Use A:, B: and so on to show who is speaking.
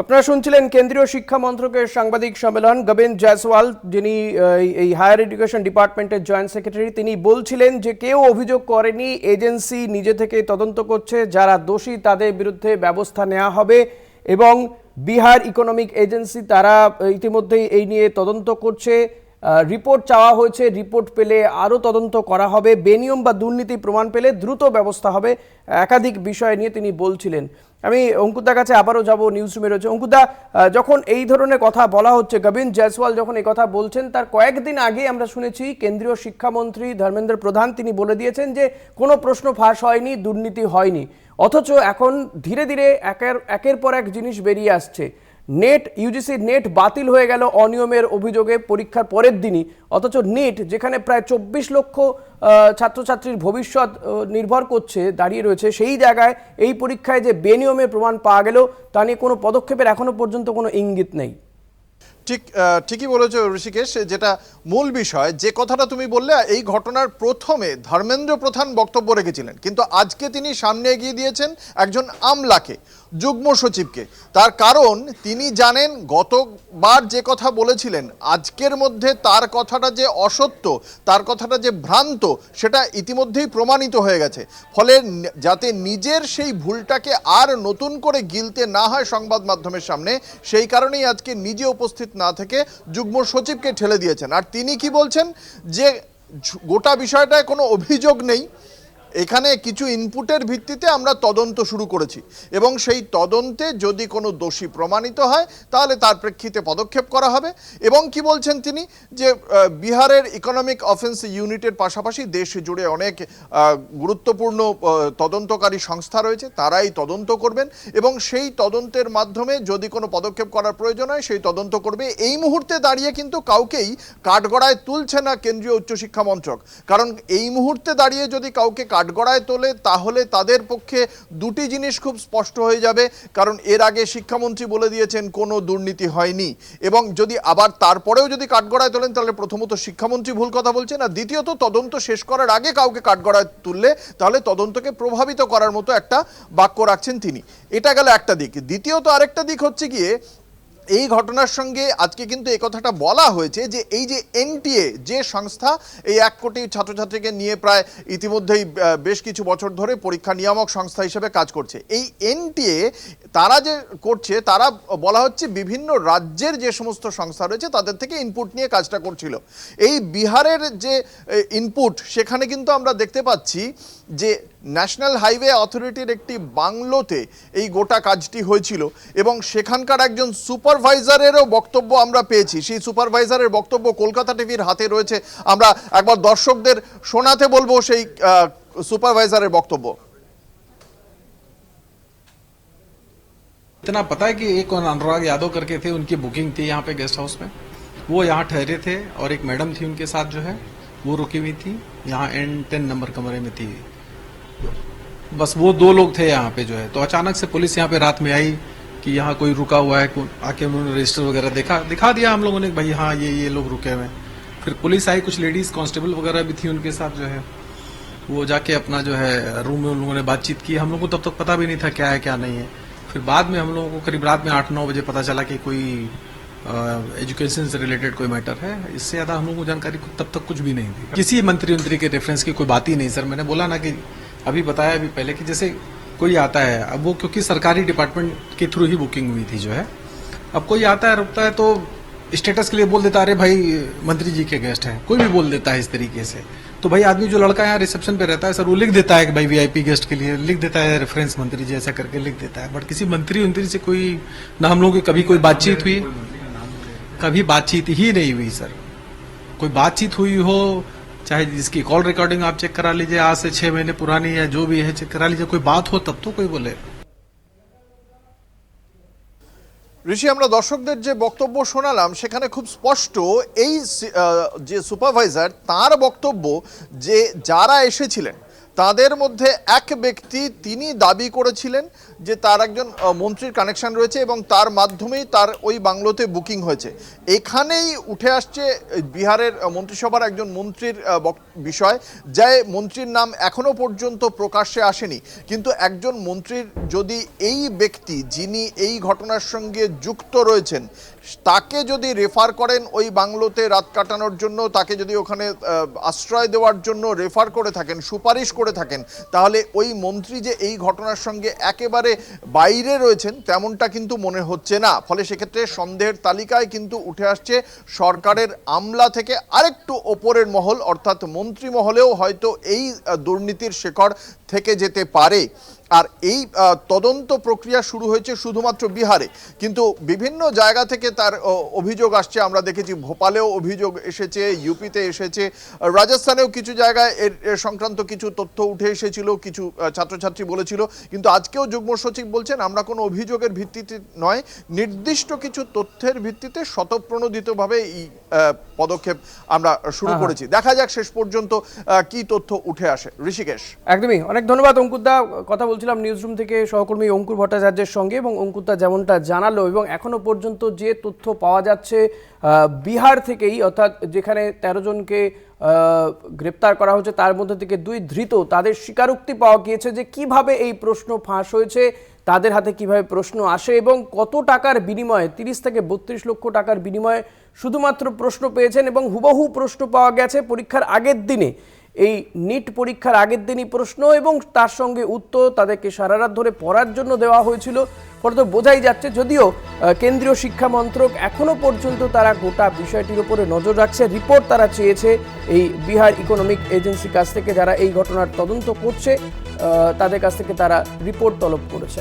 A: আপনারা শুনছিলেন কেন্দ্রীয় শিক্ষা মন্ত্রকের সাংবাদিক সম্মেলন। গবেন জয়সওয়াল, যিনি এই হায়ার এডুকেশন ডিপার্টমেন্টের জয়েন্ট সেক্রেটারি, তিনি বলছিলেন যে কেউ অভিযোগ করেনি, এজেন্সি নিজে থেকে তদন্ত করছে, যারা দোষী তাদের বিরুদ্ধে ব্যবস্থা নেওয়া হবে এবং বিহার ইকোনমিক এজেন্সি তারা ইতিমধ্যেই এই নিয়ে তদন্ত করছে। রিপোর্ট চাওয়া হয়েছে, রিপোর্ট পেলে আরও তদন্ত করা হবে, বেনিয়ম বা দুর্নীতি প্রমাণ পেলে দ্রুত ব্যবস্থা হবে, একাধিক বিষয় নিয়ে তিনি বলছিলেন। আমি অঙ্কুদার কাছে আবারও যাব নিউজ রুমে রয়েছে অঙ্কুদা যখন এই ধরনের কথা বলা হচ্ছে গোবিন্দ জয়সওয়াল যখন এই কথা বলছেন, তার কয়েকদিন আগে আমরা শুনেছি, কেন্দ্রীয় শিক্ষামন্ত্রী ধর্মেন্দ্র প্রধান তিনি বলে দিয়েছেন যে, কোনো প্রশ্ন ফাঁস হয়নি, দুর্নীতি হয়নি। অথচ এখন ধীরে ধীরে একের একের পর এক জিনিস বেরিয়ে আসছে। নেট ইউজিসির নেট বাতিল হয়ে গেল অনিয়মের অভিযোগে পরীক্ষার পরের দিনই। অথচ নেট, যেখানে প্রায় চব্বিশ লক্ষ ছাত্রছাত্রীর ভবিষ্যৎ নির্ভর করছে, দাঁড়িয়ে রয়েছে, সেই জায়গায় এই পরীক্ষায় যে বেনিয়মের প্রমাণ পাওয়া গেল, তা নিয়ে কোনো পদক্ষেপের এখনও পর্যন্ত কোনো ইঙ্গিত নেই।
B: ঠিক ঠিকই বলেছ ঋষিকেশ, যেটা মূল বিষয়, যে কথাটা তুমি বললে, এই ঘটনার প্রথমে ধর্মেন্দ্র প্রধান বক্তব্য রেখেছিলেন। কিন্তু আজকে তিনি সামনে এগিয়ে দিয়েছেন একজন আমলাকে। যুগ্ম সচিবকে। তার কারণ তিনি জানেন, গতবার যে কথা বলেছিলেন, আজকের মধ্যে তার কথাটা যে অসত্য, তার কথাটা যে ভ্রান্ত, সেটা ইতিমধ্যেই প্রমাণিত হয়ে গেছে। ফলে যাতে নিজের সেই ভুলটাকে আর নতুন করে গিলতে না হয় সংবাদ মাধ্যমের সামনে, সেই কারণেই আজকে নিজে উপস্থিত না থেকে যুগ্ম সচিবকে ঠেলে দিয়েছেন। আর তিনি কি বলছেন? যে গোটা বিষয়টায় কোনো অভিযোগ নেই এখানে কিছু ইনপুটের ভিত্তিতে আমরা তদন্ত শুরু করেছি এবং সেই তদন্তে যদি কোনো দোষী প্রমাণিত হয়, তাহলে তার প্রেক্ষিতে পদক্ষেপ করা হবে এবং কি বলছেন তিনি? যে বিহারের ইকোনমিক অফেন্স ইউনিটের পাশাপাশি দেশ জুড়ে অনেক গুরুত্বপূর্ণ তদন্তকারী সংস্থা রয়েছে, তারাই তদন্ত করবেন এবং সেই তদন্তের মাধ্যমে যদি কোনো পদক্ষেপ করার প্রয়োজন হয়, সেই তদন্ত করবে। এই মুহূর্তে দাঁড়িয়ে কিন্তু কাউকেই কাঠগড়ায় তুলছে না কেন্দ্রীয় উচ্চশিক্ষা মন্ত্রক। কারণ এই মুহূর্তে দাঁড়িয়ে যদি কাউকে কাঠগড়ায় তোলে, তাহলে তাদের পক্ষে দুটি জিনিস খুব স্পষ্ট হয়ে যাবে। কারণ এর আগে শিক্ষামন্ত্রী বলে দিয়েছেন, কোনো দুর্নীতি হয়নি। এবং যদি আবার তারপরেও যদি কাঠগড়ায় তোলেন, তাহলে প্রথমত শিক্ষামন্ত্রী ভুল কথা বলছেন, আর দ্বিতীয়ত তদন্ত শেষ করার আগে কাউকে কাঠগড়ায় তুললে, তাহলে তদন্তকে প্রভাবিত করার মতো একটা বাক্য রাখছেন তিনি। এটা গেল একটা দিক। দ্বিতীয়ত আরেকটা দিক হচ্ছে গিয়ে এই ঘটনার সঙ্গে আজকে কিন্তু কথাটা বলা হয়েছে যে এই যে এনটিএ, যে সংস্থা, এই এক কোটি ছাত্রছাত্রীকে নিয়ে প্রায় ইতিমধ্যেই বেশ কিছু বছর ধরে পরীক্ষা নিয়ামক সংস্থা হিসেবে কাজ করছে। এই এনটিএ তারা যে করছে, তারা বলা হচ্ছে বিভিন্ন রাজ্যের যে সমস্ত সংস্থা রয়েছে, তাদের থেকে ইনপুট নিয়ে কাজটা করছিল। এই বিহারের যে ইনপুট সেখানে কিন্তু আমরা দেখতে পাচ্ছি যে ন্যাশনাল হাইওয়ে অথরিটির একটি বাংলোতে এই গোটা কাজটি হয়েছিল এবং সেখানকার একজন সুপারভাইজারেরও বক্তব্য আমরা পেয়েছি সেই সুপারভাইজারের বক্তব্য কলকাতা টিভির হাতে রয়েছে আমরা একবার দর্শকদের শোনাতে বলবো সেই আহ, সুপারভাইজারের বক্তব্য
C: इतना पता है कि एक और अनुराग यादव करके थे उनकी बुकिंग थी यहाँ पे गेस्ट हाउस में वो यहाँ ठहरे थे और एक मैडम थी उनके साथ जो है वो रुकी हुई थी यहाँ एन टेन नंबर कमरे में थी बस वो दो लोग थे यहाँ पे जो है। तो अचानक से पुलिस यहाँ पे रात में आई कि यहाँ कोई रुका हुआ है आके उन्होंने रजिस्टर वगैरह देखा। दिखा दिया हम लोगों ने भाई हाँ ये ये लोग रुके हुए फिर पुलिस आई, कुछ लेडीज़ कांस्टेबल वगैरह भी थी उनके साथ जो है। वो जाके अपना जो है रूम में उन लोगों ने बातचीत की। हम लोग को तब तक पता भी नहीं था क्या है, क्या नहीं है। फिर बाद में हम लोगों को करीब रात में आठ नौ बजे पता चला कि कोई एजुकेशन से रिलेटेड कोई मैटर है। इससे ज़्यादा हम लोगों को जानकारी तब तक कुछ भी नहीं थी। किसी मंत्री मंत्री के रेफरेंस की कोई बात ही नहीं, सर। मैंने बोला ना कि अभी बताया अभी पहले कि जैसे कोई आता है, अब वो क्योंकि सरकारी डिपार्टमेंट के थ्रू ही बुकिंग हुई थी जो है, अब कोई आता है, रुकता है तो स्टेटस के लिए बोल देता अरे भाई, मंत्री जी के गेस्ट हैं। कोई भी बोल देता है इस तरीके से। तो भाई, आदमी जो लड़का यहाँ रिसेप्शन पे रहता है, सर, वो लिख देता है कि भाई वीआईपी गेस्ट के लिए, लिख देता है रेफरेंस मंत्री जी, ऐसा करके लिख देता है। बट किसी मंत्री मंत्री से कोई ना हम लोगों की कभी कोई बातचीत हुई? कभी बातचीत ही नहीं हुई, सर। कोई बातचीत हुई हो चाहे जिसकी कॉल रिकॉर्डिंग आप चेक करा लीजिए आज से छह महीने पुरानी है जो भी है चेक करा लीजिए कोई बात हो तब तो कोई बोले
B: ঋষি আমরা দর্শকদের যে বক্তব্য শোনালাম সেখানে খুব স্পষ্ট এই সি- আহ, যে সুপারভাইজার তার বক্তব্য যে যারা এসেছিলেন তাদের মধ্যে এক ব্যক্তি তিনি দাবি করেছিলেন যে তার একজন মন্ত্রীর কানেকশন রয়েছে এবং তার মাধ্যমেই তার ওই বাংলোতে বুকিং হয়েছে। এখানেই উঠে আসছে বিহারের মন্ত্রিসভার একজন মন্ত্রীর বিষয়, যে মন্ত্রীর নাম এখনও পর্যন্ত প্রকাশ্যে আসেনি। কিন্তু একজন মন্ত্রীর যদি এই ব্যক্তি যিনি এই ঘটনার সঙ্গে যুক্ত রয়েছেন, তাকে যদি রেফার করেন ওই বাংলোতে রাত কাটানোর জন্য, তাকে যদি ওখানে আশ্রয় দেওয়ার জন্য রেফার করে থাকেন, সুপারিশ করে থাকেন। তাহলে ওই মন্ত্রী যে এই ঘটনার সঙ্গে একেবারে বাইরে রয়েছেন, তেমনটা কিন্তু মনে হচ্ছে না। ফলে সেক্ষেত্রে সন্দেহের তালিকায় কিন্তু উঠে আসছে সরকারের আমলা থেকে আরেকটু ওপরের মহল, অর্থাৎ মন্ত্রী মহলেও হয়তো এই দুর্নীতির শেকড় থেকে যেতে পারে। আর এই তদন্ত প্রক্রিয়া শুরু হয়েছে শুধুমাত্র বিহারে। কিন্তু বিভিন্ন জায়গা থেকে তার অভিযোগ আসছে আমরা দেখেছি ভোপালেও অভিযোগ এসেছে ইউপিতে এসেছে রাজস্থানেও কিছু জায়গায় এর সংক্রান্ত কিছু তথ্য উঠে এসেছিল কিছু ছাত্রছাত্রী বলেছিল। কিন্তু আজকেও যুগ্ম সচিব বলছেন আমরা কোনো অভিযোগের ভিত্তিতে নয় নির্দিষ্ট কিছু তথ্যের ভিত্তিতে শতপ্রণোদিতভাবে এই পদক্ষেপ আমরা শুরু করেছি। দেখা যাক শেষ পর্যন্ত কি তথ্য উঠে আসে। ঋষিকেশ।
A: একদমই অনেক ধন্যবাদ অঙ্কুরদা কথা বলছিলাম নিউজরুম থেকে সহকর্মী অঙ্কুর ভট্টাচার্যের সঙ্গে এবং অঙ্কুরদা যেমনটা জানালো এবং এখনও পর্যন্ত যে তথ্য পাওয়া যাচ্ছে বিহার থেকেই, অর্থাৎ যেখানে তেরো জনকে গ্রেপ্তার করা হচ্ছে তার মধ্যে থেকে দুই ধৃত তাদের স্বীকারোক্তি পাওয়া গিয়েছে যে কীভাবে এই প্রশ্ন ফাঁস হয়েছে, তাদের হাতে কীভাবে প্রশ্ন আসে এবং কত টাকার বিনিময়ে, তিরিশ থেকে বত্রিশ লক্ষ টাকার বিনিময়ে শুধুমাত্র প্রশ্ন পেয়েছেন এবং হুবহু প্রশ্ন পাওয়া গেছে পরীক্ষার আগের দিনে। এই নিট পরীক্ষার আগের দিনই প্রশ্ন এবং তার সঙ্গে উত্তর তাদেরকে সারা রাত ধরে পড়ার জন্য দেওয়া হয়েছিল। ফলে তো বোঝাই যাচ্ছে, যদিও কেন্দ্রীয় শিক্ষা মন্ত্রক এখনও পর্যন্ত তারা গোটা বিষয়টির উপরে নজর রাখছে। রিপোর্ট তারা চেয়েছে এই বিহার ইকোনমিক এজেন্সির কাছ থেকে যারা এই ঘটনার তদন্ত করছে তাদের কাছ থেকে তারা রিপোর্ট তলব করেছে।